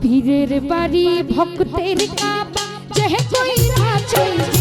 পীরের বাড়ি ভক্তের কাবা যে না চাই